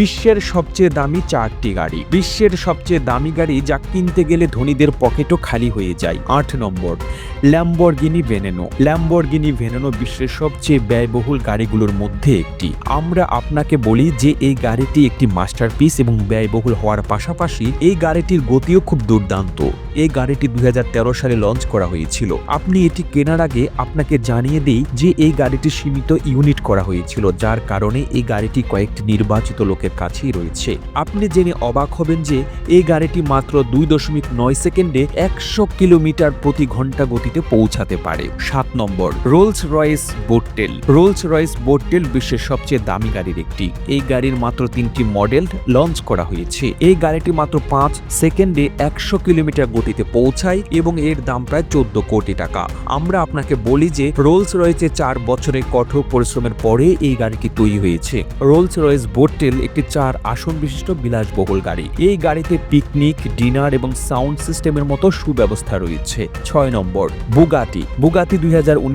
বিশ্বের সবচেয়ে দামি চারটি গাড়ি। বিশ্বের সবচেয়ে দামি গাড়ি যা কিনতে গেলে ধনীদের পকেটও খালি হয়ে যায়। আট নম্বর, ল্যাম্বরগিনি ভেনেনো। ল্যাম্বরগিনি ভেনেনো বিশ্বের সবচেয়ে ব্যয়বহুল গাড়িগুলোর মধ্যে একটি। আমরা আপনাকে বলি যে এই গাড়িটি একটি মাস্টারপিস এবং ব্যয়বহুল হওয়ার পাশাপাশি এই গাড়িটির গতিও খুব দুর্দান্ত। এই গাড়িটি দুই হাজার তেরো সালে লঞ্চ করা হয়েছিল। আপনি এটি কেনার আগে আপনাকে জানিয়ে দেই যে এই গাড়িটি সীমিত ইউনিট করা হয়েছিল, যার কারণে এই গাড়িটি কয়েকটি নির্বাচিত লোকের কাছেই রয়েছে। আপনি জেনে অবাক হবেন যে, এই গাড়িটি মাত্র দুই দশমিক নয় সেকেন্ডে একশো কিলোমিটার প্রতি ঘণ্টা গতিতে পৌঁছাতে পারে। সাত নম্বর রোলস রয়েস বোটটেল রোলস রয়েস বোটটেল বিশ্বের সবচেয়ে দামি গাড়ির একটি। এই গাড়ির মাত্র তিনটি মডেল লঞ্চ করা হয়েছে। এই গাড়িটি মাত্র পাঁচ সেকেন্ডে একশো কিলোমিটার গতিতে পৌঁছায় এবং এর দাম প্রায় চোদ্দ কোটি টাকা। আমরা আপনাকে বলি যে রোলস রয়েছে চার বছরের কঠোর পরিশ্রমের পরে এই গাড়িটি তৈরি হয়েছে। রোলস রয়েস বোটটেল একটি চার আসন বিশিষ্ট বিলাসবহুল গাড়ি। এই গাড়িতে পিকনিক, ডিনার এবং সাউন্ড সিস্টেমের মতো সুব্যবস্থা রয়েছে। ছয় নম্বর, বুগাটি। বুগাটি দুই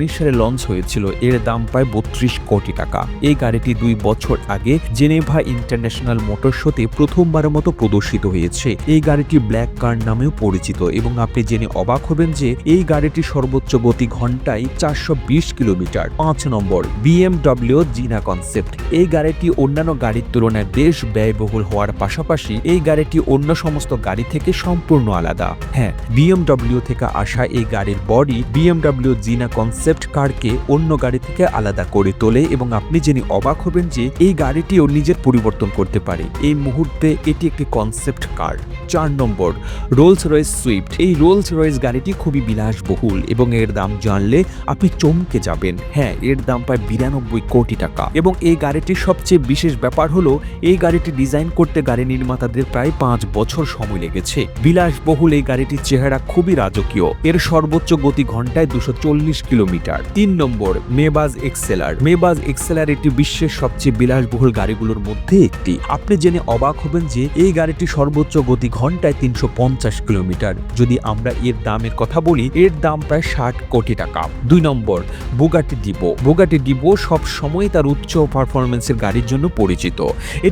সালে লঞ্চ হয়েছিল। এর দাম প্রায় বত্রিশ কোটি টাকা। এই গাড়িটি দুই বছর আগে জেনেভা ইন্টারন্যাশনাল মোটর শোতে প্রথমবারের মতো প্রদর্শিত হয়েছে। এই গাড়িটি ব্ল্যাক কার নামেও পরিচিত এবং আপনি জেনে অবাক হবেন যে এই গাড়িটি সর্বোচ্চ গতি ঘন্টায় চারশো বিশ কিলোমিটার। পাঁচ নম্বর, বিএমডব্লিউ জিনা কনসেপ্ট। এই গাড়িটি অন্যান্য গাড়ির তুলনায় বেশ ব্যয়বহুল হওয়ার পাশাপাশি এই গাড়িটি অন্য সমস্ত গাড়ি থেকে সম্পূর্ণ আলাদা। হ্যাঁ বিএমডব্লিউ থেকে আসা এই গাড়ির বডি বিএমডব্লিউ জিনা কনসেপ্ট কারকে অন্য গাড়ি থেকে আলাদা করে তোলে এবং আপনি জেনে অবাক হবেন যে এই গাড়িটিও নিজের পরিবর্তন করতে পারে। এই মুহূর্তে এটি একটি কনসেপ্ট কার চার নম্বর রোলস রয়েস সুইফট এই রোলস রয়েস গাড়িটি খুবই বিলাসবহুল এবং এর দাম জানলে আপনি চমকে যাবেন। হ্যাঁ এর দাম প্রায় বিরানব্বই কোটি টাকা এবং এই গাড়িটির সবচেয়ে বিশেষ ব্যাপার হলো এই গাড়িটি ডিজাইন করতে গাড়ি নির্মাতাদের প্রায় পাঁচ বছর সময় লেগেছে। বিলাসবহুল এই গাড়িটির চেহারা খুবই রাজকীয়। এর সর্বোচ্চ গতি ঘন্টায় দুশো চল্লিশ কিলোমিটার। তিন নম্বর, মেবাজ এক্সেলার। মেবাজ এক্সেলার একটি বিশ্বের সবচেয়ে বিলাসবহুল গাড়িগুলোর মধ্যে একটি। আপনি জেনে অবাক হবেন যে এই গাড়িটি সর্বোচ্চ গতি ঘন্টায় তিনশো পঞ্চাশ কিলোমিটার। যদি আমরা এর দামের কথা বলি, এর দাম প্রায় ষাট কোটি টাকা। দুই নম্বর, বুগাটি ডিবো বুগাটি ডিবো সব সময় তার উচ্চ পারফরমেন্সের গাড়ির জন্য পরিচিত।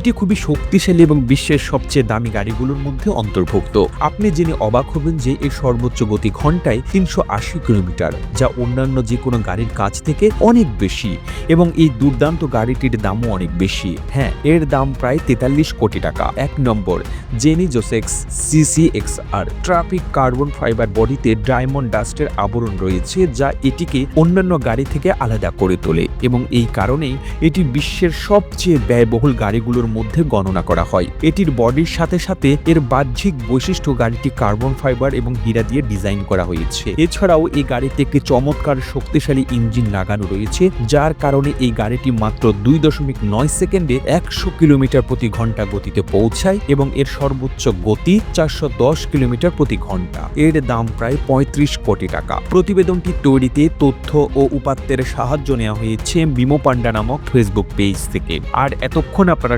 এটি খুবই শক্তিশালী এবং বিশ্বের সবচেয়ে দামি গাড়িগুলোর মধ্যে অন্তর্ভুক্ত। আপনি জেনে অবাক হবেন যে এর সর্বোচ্চ গতি ঘন্টায় তিনশো আশি কিলোমিটার, যা অন্যান্য যে কোনো গাড়ির কাছ থেকে অনেক বেশি এবং এই দুর্দান্ত গাড়িটির দামও অনেক বেশি। হ্যাঁ এর দাম প্রায় তেতাল্লিশ কোটি টাকা। এক নম্বর, জেনি জোসেক্স সিসি এক্স আর ট্রাফিক কার্বন ফাইবার বডিতে ডায়মন্ড ডাস্টের আবরণ রয়েছে, যা এটিকে অন্যান্য গাড়ি থেকে আলাদা করে তোলে এবং এই কারণেই এটি বিশ্বের সবচেয়ে ব্যয়বহুল গাড়িগুলোর মধ্যে গণনা করা হয়। এটির বডির সাথে সাথে এর বাহ্যিক বৈশিষ্ট্য গাড়িটি কার্বন ফাইবার এবং হীরা দিয়ে ডিজাইন করা হয়েছে। এছাড়াও এই গাড়িতে একটি চমৎকার শক্তিশালী ইঞ্জিন লাগানো রয়েছে, যার কারণে এই গাড়িটি মাত্র দুই দশমিক নয় সেকেন্ডে একশো কিলোমিটার প্রতি ঘণ্টা গতিতে পৌঁছায় এবং এর সর্বোচ্চ গতি চারশো দশ কিলোমিটার প্রতি ঘণ্টা। এর দাম প্রায় পঁয়ত্রিশ কোটি টাকা। প্রতিবেদনটি তৈরিতে তথ্য ও উপাত্তের সাহায্য নেওয়া হয়েছে বিমো পান্ডা নামক ফেসবুক পেজ থেকে। আর এতক্ষণ আপনারা